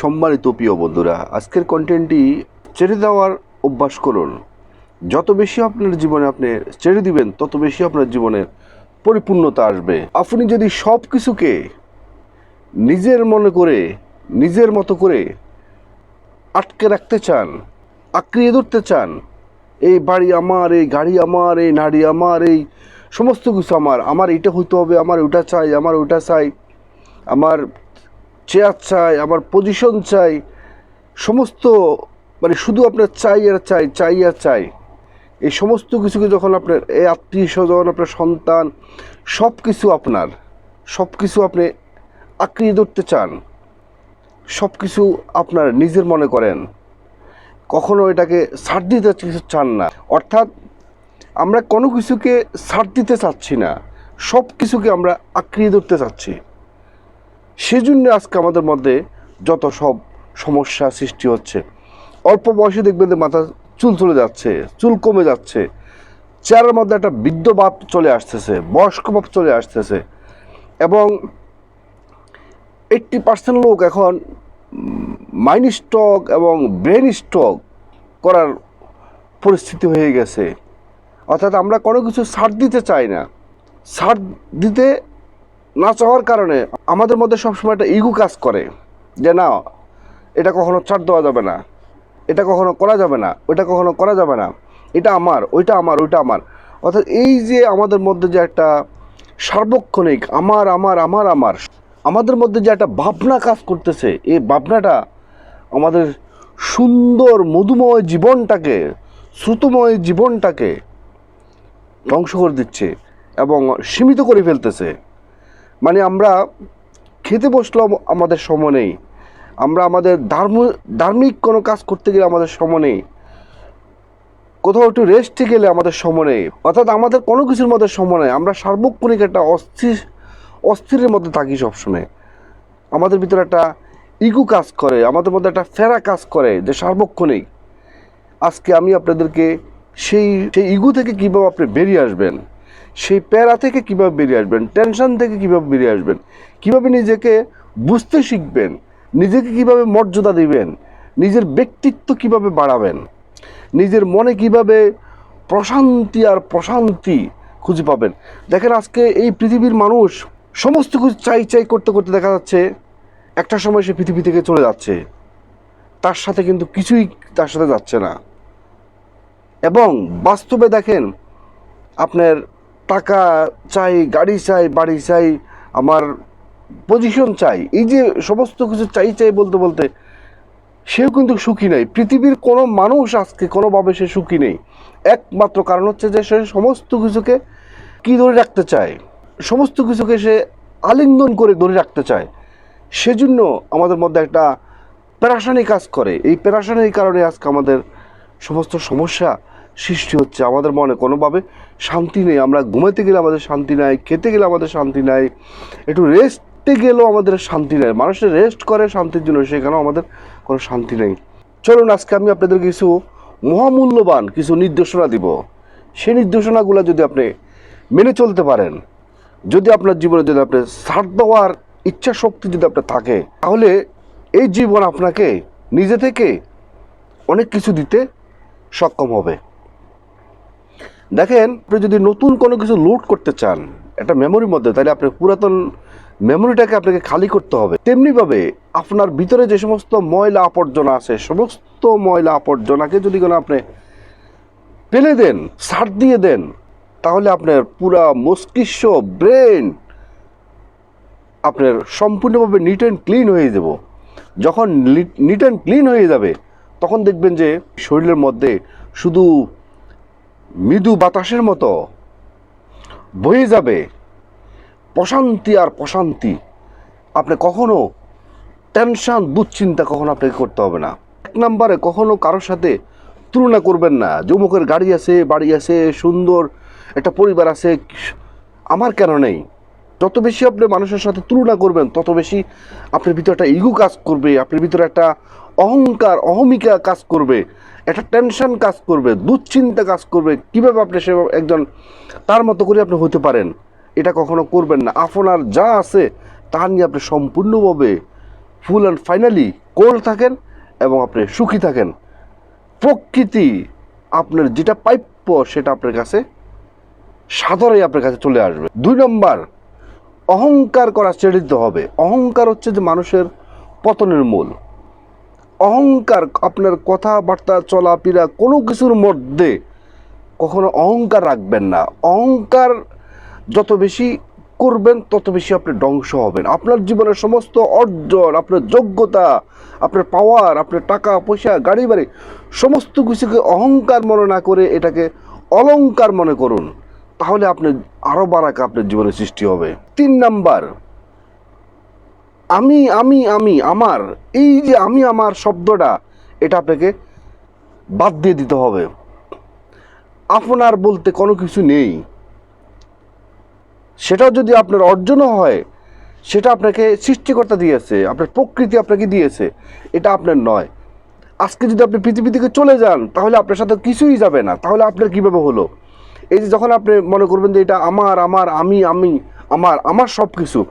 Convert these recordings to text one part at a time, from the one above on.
সম্মানিত প্রিয় বন্ধুরা, আজকের কন্টেন্টটি ছেড়ে দেওয়ার অভ্যাস করুন। যত বেশি আপনার জীবনে আপনি ছেড়ে দিবেন, তত বেশি আপনার জীবনের পরিপূর্ণতা আসবে। আপনি যদি সব কিছুকে নিজের মনে করে, নিজের মতো করে আটকে রাখতে চান, আঁকড়িয়ে ধরতে চান, এই বাড়ি আমার, এই গাড়ি আমার, এই নারী আমার, এই সমস্ত কিছু আমার আমার এটা হইতে হবে, আমার ওটা চাই, আমার ওটা চাই, আমার চেয়ার চাই, আমার পজিশন চাই, সমস্ত মানে শুধু আপনার চাই আর চাই চাই আর চাই। এই সমস্ত কিছুকে যখন আপনার, এই আত্মীয় স্বজন, আপনার সন্তান সব কিছু আপনার সব কিছু আপনি আঁকড়িয়ে ধরতে চান সব কিছু আপনার নিজের মনে করেন, কখনো এটাকে ছাড় দিতে কিছু চান না। অর্থাৎ, আমরা কোনো কিছুকে ছাড় দিতে চাচ্ছি না সব কিছুকে আমরা আঁকড়িয়ে ধরতে চাচ্ছি। সেজন্য আজকে আমাদের মধ্যে যত সব সমস্যা সৃষ্টি হচ্ছে, অল্প বয়সে দেখবেন যে মাথা চুল চলে যাচ্ছে, চুল কমে যাচ্ছে চেয়ারের মধ্যে একটা বৃদ্ধ ভাব চলে আসতেছে, বয়স্ক ভাব চলে আসতেছে এবং এইট্টি পার্সেন্ট লোক এখন মাইন্ড স্টক এবং ব্রেন স্টক করার পরিস্থিতি হয়ে গেছে। অর্থাৎ আমরা কোনো কিছু ছাড় দিতে চাই না। ছাড় দিতে না চাওয়ার কারণে আমাদের মধ্যে সবসময় একটা ইগো কাজ করে যে না, এটা কখনো ছাড় দেওয়া যাবে না, এটা কখনো করা যাবে না, ওইটা কখনো করা যাবে না, এটা আমার, ওইটা আমার ওইটা আমার। অর্থাৎ এই যে আমাদের মধ্যে যে একটা সার্বক্ষণিক আমার আমার আমার আমার, আমাদের মধ্যে যে একটা ভাবনা কাজ করতেছে, এই ভাবনাটা আমাদের সুন্দর, মধুময় জীবনটাকে শ্রুতময় জীবনটাকে ধ্বংস করে দিচ্ছে এবং সীমিত করে ফেলতেছে। মানে আমরা খেতে বসলেও আমাদের সময় নেই। আমরা আমাদের ধর্ম, ধার্মিক কোনো কাজ করতে গেলে আমাদের সময় নেই। কোথাও একটু রেস্টে গেলে আমাদের সময় নেই। অর্থাৎ আমাদের কোনো কিছুর মধ্যে সময় নেই। আমরা সার্বক্ষণিক একটা অস্থির, অস্থিরের মধ্যে থাকি সবসময়। আমাদের ভিতরে একটা ইগু কাজ করে, আমাদের মধ্যে একটা ফেরা কাজ করে যে সার্বক্ষণিক। আজকে আমি আপনাদেরকে সেই সেই ইগু থেকে কীভাবে আপনি বেরিয়ে আসবেন? সেই প্যারা থেকে কীভাবে বেরিয়ে আসবেন, টেনশন থেকে কীভাবে বেরিয়ে আসবেন, কীভাবে নিজেকে বুঝতে শিখবেন, নিজেকে কীভাবে মর্যাদা দিবেন, নিজের ব্যক্তিত্ব কীভাবে বাড়াবেন, নিজের মনে কীভাবে প্রশান্তি আর প্রশান্তি খুঁজে পাবেন। দেখেন আজকে এই পৃথিবীর মানুষ সমস্ত কিছু চাই চাই করতে করতে দেখা যাচ্ছে, একটা সময় সে পৃথিবী থেকে চলে যাচ্ছে, তার সাথে কিন্তু কিছুই তার সাথে যাচ্ছে না। এবং বাস্তবে দেখেন, আপনার টাকা চাই, গাড়ি চাই, বাড়ি চাই, আমার পজিশন চাই, এই যে সমস্ত কিছু চাই চাই বলতে বলতে সেও কিন্তু সুখী নেই। পৃথিবীর কোনো মানুষ আজকে কোনোভাবে সে সুখী নেই। একমাত্র কারণ হচ্ছে যে সে সমস্ত কিছুকে কি ধরে রাখতে চায়? সমস্ত কিছুকে সে আলিঙ্গন করে ধরে রাখতে চায়। সেজন্য আমাদের মধ্যে একটা প্যারাসানি কাজ করে। এই প্যারাসানির কারণে আজকে আমাদের সমস্ত সমস্যা সৃষ্টি হচ্ছে আমাদের মনে কোনোভাবে শান্তি নেই। আমরা ঘুমাতে গেলে আমাদের শান্তি নাই, খেতে গেলে আমাদের শান্তি নাই, একটু রেস্টে গেলেও আমাদের শান্তি নেই। মানুষের রেস্ট করে শান্তির জন্য, সেখানেও আমাদের কোনো শান্তি নেই। চলুন, আজকে আমি আপনাদের কিছু মহামূল্যবান কিছু নির্দেশনা দিব। সেই নির্দেশনাগুলো যদি আপনি মেনে চলতে পারেন, যদি আপনার জীবনে যদি আপনি ছাড় দেওয়ার ইচ্ছা শক্তি যদি আপনার থাকে, তাহলে এই জীবন আপনাকে নিজে থেকে অনেক কিছু দিতে সক্ষম হবে। দেখেন, আপনি যদি নতুন কোনো কিছু লোড করতে চান, একটা মেমোরির মধ্যে, তাহলে আপনি পুরাতন মেমোরিটাকে আপনাকে খালি করতে হবে। তেমনিভাবে আপনার ভিতরে যে সমস্ত ময়লা আবর্জনা আছে, সমস্ত ময়লা আবর্জনাকে যদি কোনো আপনি পেলে দেন, সার দিয়ে দেন, তাহলে আপনার পুরা মস্তিষ্ক ব্রেন আপনার সম্পূর্ণভাবে নিট অ্যান্ড ক্লিন হয়ে যাব। যখন নিট অ্যান্ড ক্লিন হয়ে যাবে, তখন দেখবেন যে শরীরের মধ্যে শুধু মৃদু বাতাসের মতো। বয়ে যাবে। প্রশান্তি আর প্রশান্তি। আপনি কখনো টেনশন, দুশ্চিন্তা কখনো আপনাকে করতে হবে না। এক নম্বরে কখনো কারোর সাথে তুলনা করবেন না। যমুকের গাড়ি আছে, বাড়ি আছে, সুন্দর একটা পরিবার আছে। আমার কেন নেই? যত বেশি আপনি মানুষের সাথে তুলনা করবেন, তত বেশি আপনার ভিতরে একটা ইগো কাজ করবে, আপনার ভিতরে একটা অহংকার, অহমিকা কাজ করবে। একটা টেনশন কাজ করবে, দুশ্চিন্তা কাজ করবে, কীভাবে আপনি সে একজন, তার মতো করে আপনি হতে পারেন? এটা কখনো করবেন না। আপনার যা আছে, তা নিয়ে আপনি সম্পূর্ণভাবে ফুল অ্যান্ড ফাইনালি কোল থাকেন এবং আপনি সুখী থাকেন। প্রকৃতি আপনার যেটা প্রাপ্য, সেটা আপনার কাছে সাদরেই আপনার কাছে চলে আসবে। দুই নম্বর, অহংকার করা ছেড়ে দিতে হবে। অহংকার হচ্ছে যে মানুষের পতনের মূল। অহংকার, আপনার কথাবার্তা, চলাফেরা, কোনো কিছুর মধ্যে কখনো অহংকার রাখবেন না। অহংকার যত বেশি করবেন, তত বেশি আপনি ধ্বংস হবেন। আপনার জীবনের সমস্ত অর্জন, আপনার যোগ্যতা, আপনার পাওয়ার আপনার টাকা, পয়সা, গাড়ি, বাড়ি, সমস্ত কিছুকে অহংকার মনে না করে এটাকে অলংকার মনে করুন। তাহলে আপনি আরও বারাকা আপনার জীবনে সৃষ্টি হবে। তিন নাম্বার আমি আমি আমি, আমার, এই যে আমি, আমার শব্দটা, এটা আপনাকে বাদ দিয়ে দিতে হবে। আপনার বলতে কোনো কিছু নেই। সেটা যদি আপনার অর্জনও হয়, সেটা আপনাকে সৃষ্টিকর্তা দিয়েছে, আপনার প্রকৃতি আপনাকে দিয়েছে, এটা আপনার নয়। আজকে যদি আপনি পৃথিবী থেকে চলে যান, তাহলে আপনার সাথে কিছুই যাবে না। তাহলে আপনার কীভাবে হলো? এই যে যখন আপনি মনে করবেন যে এটা আমার আমার, আমি আমি, আমার আমার সব কিছু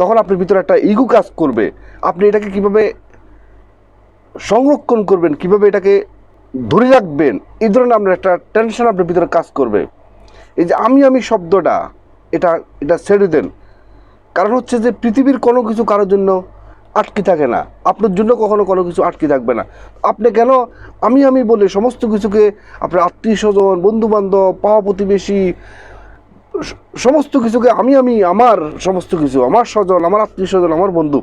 তখন আপনার ভিতরে একটা ইগো কাজ করবে। আপনি এটাকে কীভাবে সংরক্ষণ করবেন, কীভাবে এটাকে ধরে রাখবেন, এই ধরনের আপনার একটা টেনশন আপনার ভিতরে কাজ করবে। এই যে আমি আমি শব্দটা, এটা এটা ছেড়ে দেন। কারণ হচ্ছে যে পৃথিবীর কোনো কিছু কারোর জন্য আটকে থাকে না। আপনার জন্য কখনো কোনো কিছু আটকে থাকবে না। আপনি কেন আমি আমি বলে সমস্ত কিছুকে আপনার আত্মীয় স্বজন বন্ধু বান্ধব পাওয়া প্রতিবেশী সমস্ত কিছুকে আমি আমি, আমার সমস্ত কিছু, আমার স্বজন, আমার আত্মীয় স্বজন, আমার বন্ধু,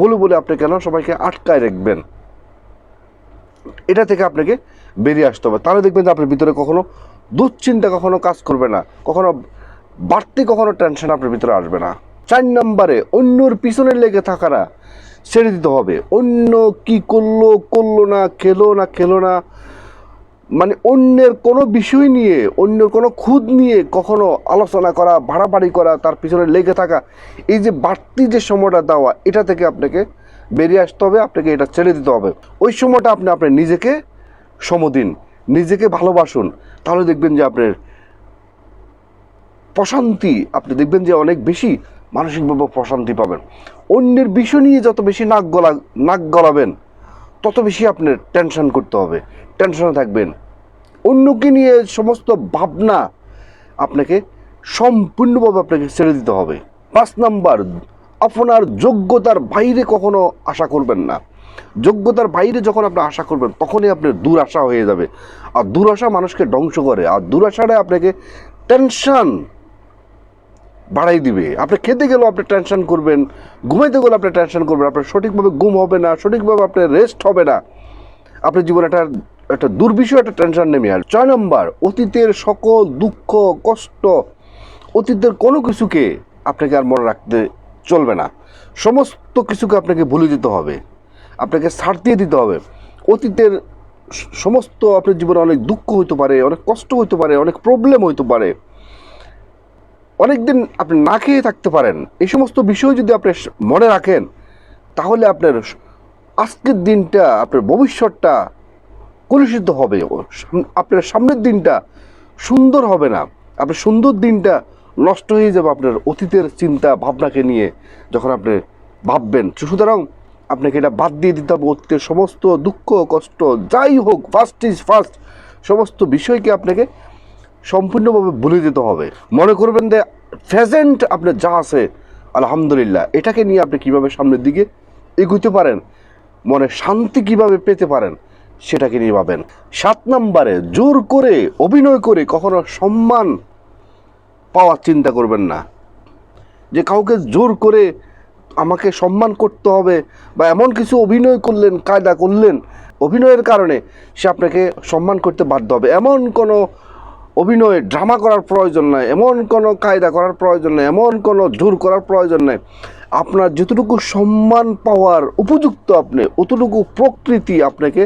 বলে বলে আপনি কেন সবাইকে আটকায় রাখবেন? এটা থেকে আপনাকে বেরিয়ে আসতে হবে। তাহলে দেখবেন যে আপনার ভিতরে কখনো দুশ্চিন্তা, কখনো কাজ করবে না, কখনো বাড়তি কখনো টেনশন আপনার ভিতরে আসবে না। চার নম্বরে, অন্যর পিছনে লেগে থাকারা ছেড়ে দিতে হবে। অন্য কি করল করল না, খেলো না খেলো না মানে অন্যের কোনো বিষয় নিয়ে, অন্যের কোনো খুদ নিয়ে কখনো আলোচনা করা, বাড়াবাড়ি করা, তার পিছনে লেগে থাকা, এই যে বাড়তি যে সময়টা দেওয়া, এটা থেকে আপনাকে বেরিয়ে আসতে হবে, আপনাকে এটা ছেড়ে দিতে হবে। ওই সময়টা আপনি আপনার নিজেকে সমদিন নিজেকে ভালোবাসুন। তাহলে দেখবেন যে আপনার প্রশান্তি, আপনি দেখবেন যে অনেক বেশি মানসিকভাবে প্রশান্তি পাবেন। অন্যের বিষয় নিয়ে যত বেশি নাক গলা, নাক গলাবেন তত বেশি আপনার টেনশন করতে হবে। টেনশনে থাকবেন। অন্যকে নিয়ে সমস্ত ভাবনা আপনাকে সম্পূর্ণভাবে আপনাকে ছেড়ে দিতে হবে। পাঁচ নাম্বার, আপনার যোগ্যতার বাইরে কখনো আশা করবেন না। যোগ্যতার বাইরে যখন আপনি আশা করবেন, তখনই আপনার দুরাশা হয়ে যাবে। আর দুরাশা মানুষকে ধ্বংস করে। আর দুরাশাটা আপনাকে টেনশন বাড়াই দিবে। আপনি খেতে গেলেও আপনি টেনশন করবেন, ঘুমাইতে গেলেও আপনি টেনশন করবেন, আপনার সঠিকভাবে ঘুম হবে না, সঠিকভাবে আপনার রেস্ট হবে না। আপনার জীবনে একটা একটা দুর্বিষয় একটা টেনশন নেমে আর ছয় নম্বর, অতীতের সকল দুঃখ, কষ্ট, অতীতের কোনো কিছুকে আপনাকে আর মনে রাখতে চলবে না। সমস্ত কিছুকে আপনাকে ভুলে দিতে হবে। আপনাকে ছাড় দিয়ে দিতে হবে। অতীতের সমস্ত আপনার জীবনে অনেক দুঃখ হইতে পারে, অনেক কষ্ট হইতে পারে, অনেক প্রবলেম হইতে পারে। অনেকদিন আপনি না খেয়ে থাকতে পারেন। এই সমস্ত বিষয় যদি আপনি মনে রাখেন, তাহলে আপনার আজকের দিনটা, আপনার ভবিষ্যৎটা কলুষিত হবে। আপনার সামনের দিনটা সুন্দর হবে না। আপনার সুন্দর দিনটা নষ্ট হয়ে যাবে আপনার অতীতের চিন্তা, ভাবনাকে নিয়ে যখন আপনি ভাববেন। সুতরাং আপনাকে এটা বাদ দিয়ে দিতে হবে। অতীতের সমস্ত দুঃখ, কষ্ট, যাই হোক ফার্স্ট ইজ ফার্স্ট সমস্ত বিষয়কে আপনাকে সম্পূর্ণভাবে ভুলে যেতে হবে। মনে করবেন যে প্রেজেন্ট আপনার যা আছে, আলহামদুলিল্লাহ, এটাকে নিয়ে আপনি কীভাবে সামনের দিকে এগুতে পারেন, মনে শান্তি কীভাবে পেতে পারেন, সেটাকে নিয়ে ভাবেন। সাত নম্বরে, জোর করে, অভিনয় করে কখনো সম্মান পাওয়ার চিন্তা করবেন না। যে কাউকে জোর করে আমাকে সম্মান করতে হবে বা এমন কিছু অভিনয় করলেন, কায়দা করলেন, অভিনয়ের কারণে সে আপনাকে সম্মান করতে বাধ্য হবে। এমন কোনো অভিনয় ড্রামা করার প্রয়োজন নাই, এমন কোনো কায়দা করার প্রয়োজন নাই, এমন কোনো জোর করার প্রয়োজন নাই। আপনার যতটুকু সম্মান পাওয়ার উপযুক্ত আপনি, অতটুকু প্রকৃতি আপনাকে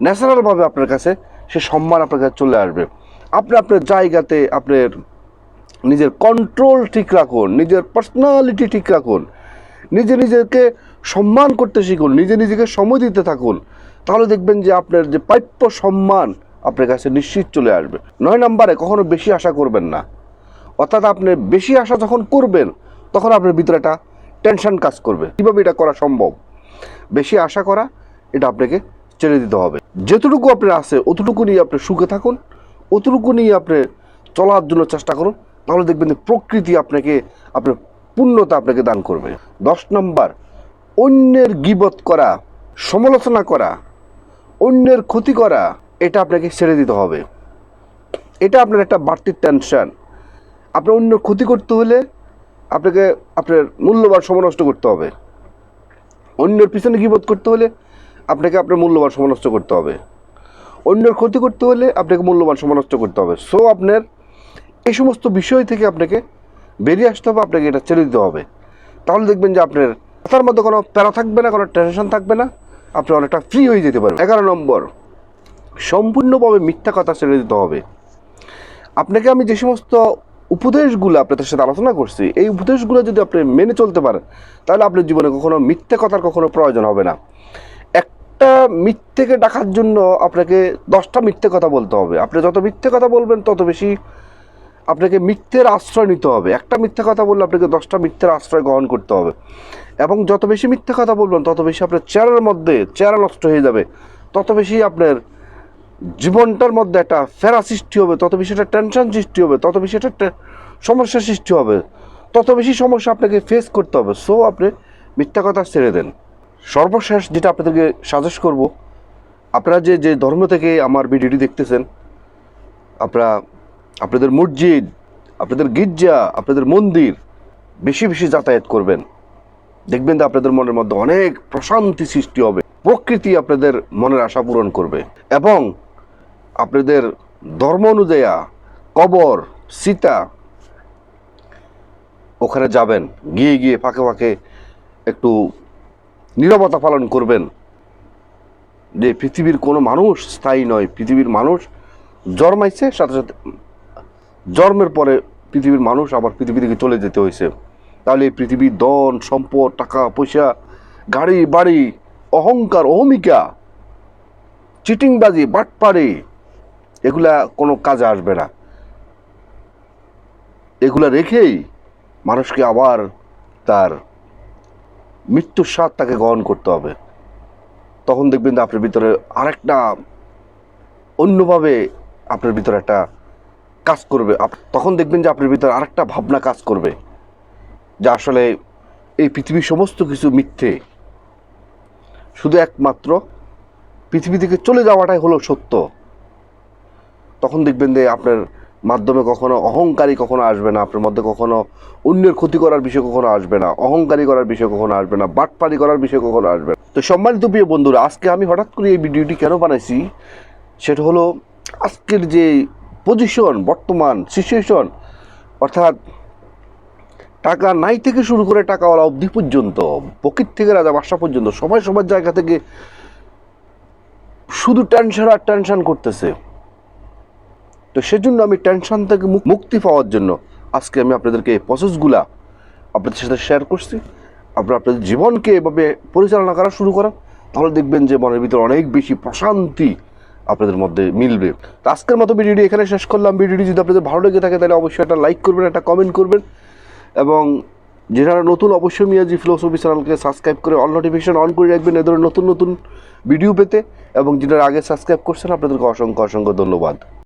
ন্যাচারালভাবে আপনার কাছে, সে সম্মান আপনার কাছে চলে আসবে। আপনি আপনার জায়গাতে আপনার নিজের কন্ট্রোল ঠিক রাখুন, নিজের পার্সোনালিটি ঠিক রাখুন, নিজে নিজেকে সম্মান করতে শিখুন, নিজে নিজেকে সময় দিতে থাকুন। তাহলে দেখবেন যে আপনার যে প্রাপ্য সম্মান আপনার কাছে নিশ্চিত চলে আসবে। নয় নম্বরে কখনো বেশি আশা করবেন না। অর্থাৎ আপনি বেশি আশা যখন করবেন, তখন আপনার ভিতরে একটা টেনশন কাজ করবে। কীভাবে এটা করা সম্ভব? বেশি আশা করা, এটা আপনাকে ছেড়ে দিতে হবে। যেতটুকু আপনার আছে, অতটুকু নিয়ে আপনি সুখে থাকুন। অতটুকু নিয়ে আপনি চলার জন্য চেষ্টা করুন। তাহলে দেখবেন যে প্রকৃতি আপনাকে, আপনার পূর্ণতা আপনাকে দান করবে। দশ নম্বর, অন্যের গিবত করা, সমালোচনা করা, অন্যের ক্ষতি করা। এটা আপনাকে ছেড়ে দিতে হবে। এটা আপনার একটা বাড়তি টেনশন আপনার অন্য ক্ষতি করতে হলে আপনাকে আপনার মূল্যবান সময় নষ্ট করতে হবে। অন্যের পিছনে গিবত করতে হলে আপনাকে আপনার মূল্যবান সময় নষ্ট করতে হবে। অন্যের ক্ষতি করতে হলে আপনাকে মূল্যবান সময় নষ্ট করতে হবে। সো আপনার এই সমস্ত বিষয় থেকে আপনাকে বেরিয়ে আসতে হবে, আপনাকে এটা ছেড়ে দিতে হবে। তাহলে দেখবেন যে আপনার মাথার মধ্যে কোনো প্যারা থাকবে না, কোনো টেনশন থাকবে না। আপনি অনেকটা ফ্রি হয়ে যেতে পারবেন। এগারো নম্বর। সম্পূর্ণভাবে মিথ্যা কথা ছেড়ে দিতে হবে। আপনাকে আমি যে সমস্ত উপদেশগুলো আপনাদের সাথে আলোচনা করছি, এই উপদেশগুলো যদি আপনি মেনে চলতে পারেন, তাহলে আপনার জীবনে কখনো মিথ্যে কথার কখনো প্রয়োজন হবে না। একটা মিথ্যেকে ডাকার জন্য আপনাকে দশটা মিথ্যে কথা বলতে হবে। আপনি যত মিথ্যে কথা বলবেন, তত বেশি আপনাকে মিথ্যের আশ্রয় নিতে হবে। একটা মিথ্যে কথা বললে আপনাকে দশটা মিথ্যের আশ্রয় গ্রহণ করতে হবে। এবং যত বেশি মিথ্যে কথা বলবেন, তত বেশি আপনার চেহারার মধ্যে চেহারা নষ্ট হয়ে যাবে। তত বেশি আপনার জীবনটার মধ্যে একটা ফেরা সৃষ্টি হবে, তত বেশি একটা টেনশন সৃষ্টি হবে, তত বেশি একটা সমস্যা সৃষ্টি হবে, তত বেশি সমস্যা আপনাকে ফেস করতে হবে। সো আপনি মিথ্যা কথা ছেড়ে দেন। সর্বশেষ যেটা আপনাদেরকে সাজেস্ট করব, আপনারা যে যে ধর্ম থেকে আমার ভিডিওটি দেখতেছেন, আপনারা, আপনাদের মসজিদ, আপনাদের গির্জা, আপনাদের মন্দির বেশি বেশি যাতায়াত করবেন। দেখবেন যে আপনাদের মনের মধ্যে অনেক প্রশান্তি সৃষ্টি হবে, প্রকৃতি আপনাদের মনের আশা পূরণ করবে। এবং আপনাদের ধর্ম অনুযায়ী কবর, সীতা ওখানে যাবেন, গিয়ে গিয়ে ফাঁকে ফাঁকে একটু নীরবতা পালন করবেন। যে পৃথিবীর কোনো মানুষ স্থায়ী নয়, পৃথিবীর মানুষ জন্মাইছে, সাথে সাথে জন্মের পরে পৃথিবীর মানুষ আবার পৃথিবী থেকে চলে যেতে হয়েছে তাহলে এই পৃথিবীর ধন, সম্পদ, টাকা, পয়সা, গাড়ি, বাড়ি, অহংকার, অহমিকা, চিটিংবাজি, বাটপাড়ি এগুলা কোনো কাজে আসবে না। এগুলা রেখেই মানুষকে আবার তার মৃত্যুর স্বাদ তাকে গ্রহণ করতে হবে। তখন দেখবেন যে আপনার ভিতরে আরেকটা অন্যভাবে আপনার ভিতরে একটা কাজ করবে। তখন দেখবেন যে আপনার ভিতরে আরেকটা ভাবনা কাজ করবে। যে আসলে এই পৃথিবীর সমস্ত কিছু মিথ্যে। শুধু একমাত্র পৃথিবী থেকে চলে যাওয়াটাই হলো সত্য। তখন দেখবেন যে আপনার মাধ্যমে কখনো অহংকারী কখনো আসবে না, আপনার মধ্যে কখনো অন্যের ক্ষতি করার বিষয় কখনো আসবে না, অহংকারী করার বিষয় কখনো আসবে না, বাটপারি করার বিষয় কখনো আসবে না। তো সম্মানিত প্রিয় বন্ধুরা, আজকে আমি হঠাৎ করে এই ভিডিওটি কেন বানাইছি? সেটা হলো আজকের যে পজিশন বর্তমান সিচুয়েশন অর্থাৎ টাকা নাই থেকে শুরু করে টাকাওয়ালা অবধি পর্যন্ত পকেট থেকে রাজা বাসা পর্যন্ত, সবাই সবার জায়গা থেকে শুধু টেনশন আর টেনশন করতেছে। তো সেজন্য আমি টেনশন থেকে মুক- মুক্তি পাওয়ার জন্য আজকে আমি আপনাদেরকে এই প্রসেসগুলা আপনাদের সাথে শেয়ার করছি। আপনারা আপনাদের জীবনকে এভাবে পরিচালনা করা শুরু করেন, তাহলে দেখবেন যে মনের ভিতরে অনেক বেশি প্রশান্তি আপনাদের মধ্যে মিলবে। তো আজকের মতো ভিডিওটি এখানে শেষ করলাম। ভিডিওটি যদি আপনাদের ভালো লেগে থাকে, তাহলে অবশ্যই একটা লাইক করবেন, একটা কমেন্ট করবেন। এবং যারা নতুন, অবশ্যই মিয়াজি ফিলোসফি চ্যানেলকে সাবস্ক্রাইব করে অল নোটিফিকেশন অন করে রাখবেন এ ধরনের নতুন নতুন ভিডিও পেতে। এবং যেটার আগে সাবস্ক্রাইব করছেন, আপনাদেরকে অসংখ্য অসংখ্য ধন্যবাদ।